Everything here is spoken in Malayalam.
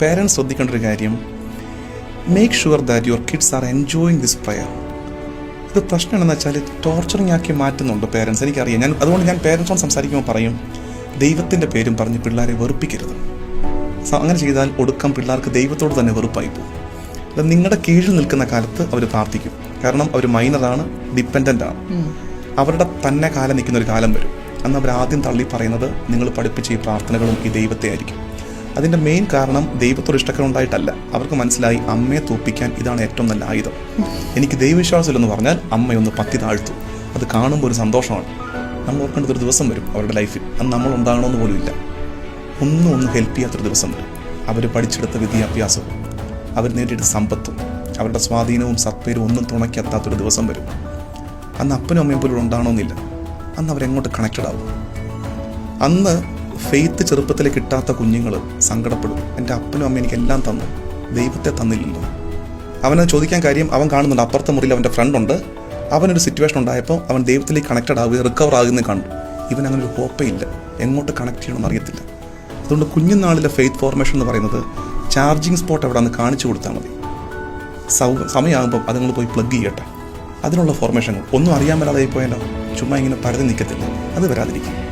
പേരൻസ് ശ്രദ്ധിക്കേണ്ട ഒരു കാര്യം make sure that your kids are enjoying this prayer ഇത് പ്രശ്നം എന്താണെന്ന് വെച്ചാൽ ടോർച്ചറിങ് ആക്കി മാറ്റുന്നുണ്ട് പേരൻസ് എനിക്കറിയാം. ഞാൻ അതുകൊണ്ട് ഞാൻ പേരൻസോട് സംസാരിക്കുമ്പോൾ പറയും ദൈവത്തിന്റെ പേരും പറഞ്ഞ് പിള്ളേരെ വെറുപ്പിക്കരുത്. അങ്ങനെ ചെയ്താൽ ഒടുക്കം പിള്ളേർക്ക് ദൈവത്തോട് തന്നെ വെറുപ്പായി പോകും. അത് നിങ്ങളുടെ കീഴിൽ നിൽക്കുന്ന കാലത്ത് അവർ പ്രാർത്ഥിക്കും. കാരണം അവർ മൈനറാണ് ഡിപ്പെൻഡന്റ് ആണ്. അവരുടെ തന്നെ കാലം നിൽക്കുന്ന ഒരു കാലം വരും. അന്ന് അവർ ആദ്യം തള്ളി പറയുന്നത് നിങ്ങൾ പഠിപ്പിച്ച ഈ പ്രാർത്ഥനകളും ഈ ദൈവത്തെ ആയിരിക്കും അതിന്റെ മെയിൻ കാരണം ദൈവത്തോട് ഇഷ്ടക്കുണ്ടായിട്ടല്ല അവർക്ക് മനസ്സിലായി അമ്മയെ തോപ്പിക്കാൻ ഇതാണ് ഏറ്റവും നല്ല ആയുധം. എനിക്ക് ദൈവവിശ്വാസമില്ലെന്ന് പറഞ്ഞാൽ അമ്മയൊന്ന് പത്തി താഴ്ത്തു. അത് കാണുമ്പോൾ ഒരു സന്തോഷമാണ്. നമ്മൾ ഓർക്കേണ്ടത് ഒരു ദിവസം വരും അവരുടെ ലൈഫിൽ. അന്ന് നമ്മൾ ഉണ്ടാകണമെന്ന് പോലും ഇല്ല. ഒന്നും ഒന്നും ഹെൽപ്പ് ചെയ്യാത്തൊരു ദിവസം വരും. അവർ പഠിച്ചെടുത്ത വിദ്യാഭ്യാസവും അവർ നേടിയെടുത്ത സമ്പത്തും അവരുടെ സ്വാധീനവും സത്പേരും ഒന്നും തുണയ്ക്കെത്താത്തൊരു ദിവസം വരും. അന്ന് അപ്പനും അമ്മയും പോലും ഉണ്ടാകണമെന്നില്ല. അന്ന് അവരെങ്ങോട്ട് കണക്റ്റഡ് ആവും? അന്ന് ഫെയ്ത്ത് ചെറുപ്പത്തിൽ കിട്ടാത്ത കുഞ്ഞുങ്ങൾ സങ്കടപ്പെടും. എന്റെ അപ്പനും അമ്മയും എനിക്ക് എല്ലാം തന്നു. ദൈവത്തെ തന്നില്ലല്ലോ. അവനത് ചോദിക്കാൻ കാര്യം അവൻ കാണുന്നുണ്ട്. അപ്പുറത്തെ മുറിയിൽ അവന്റെ ഫ്രണ്ടുണ്ട് അവനൊരു സിറ്റുവേഷൻ ഉണ്ടായപ്പോൾ അവൻ ദൈവത്തിലേക്ക് കണക്റ്റഡ് ആവുകയും റിക്കവർ ആകുന്നത് കണ്ടു. ഇവൻ അങ്ങനെ ഒരു ഹോപ്പേ ഇല്ല. എങ്ങോട്ട് കണക്ട് ചെയ്യണമെന്ന് അറിയത്തില്ല. അതുകൊണ്ട് കുഞ്ഞുനാളിലെ ഫെയ്ത്ത് ഫോർമേഷൻ എന്ന് പറയുന്നത് ചാർജിങ് സ്പോട്ട് എവിടെയാണെന്ന് കാണിച്ചു കൊടുത്താൽ മതി. സൗ സമയമാകുമ്പോൾ അത് നിങ്ങൾ പോയി പ്ലഗ് ചെയ്യട്ടെ. അതിനുള്ള ഫോർമേഷൻ ഒന്നും അറിയാൻ മേലാതായി പോയാലോ ചുമ്മാ ഇങ്ങനെ പരതി നിൽക്കത്തില്ല. അത് വരാതിരിക്കും.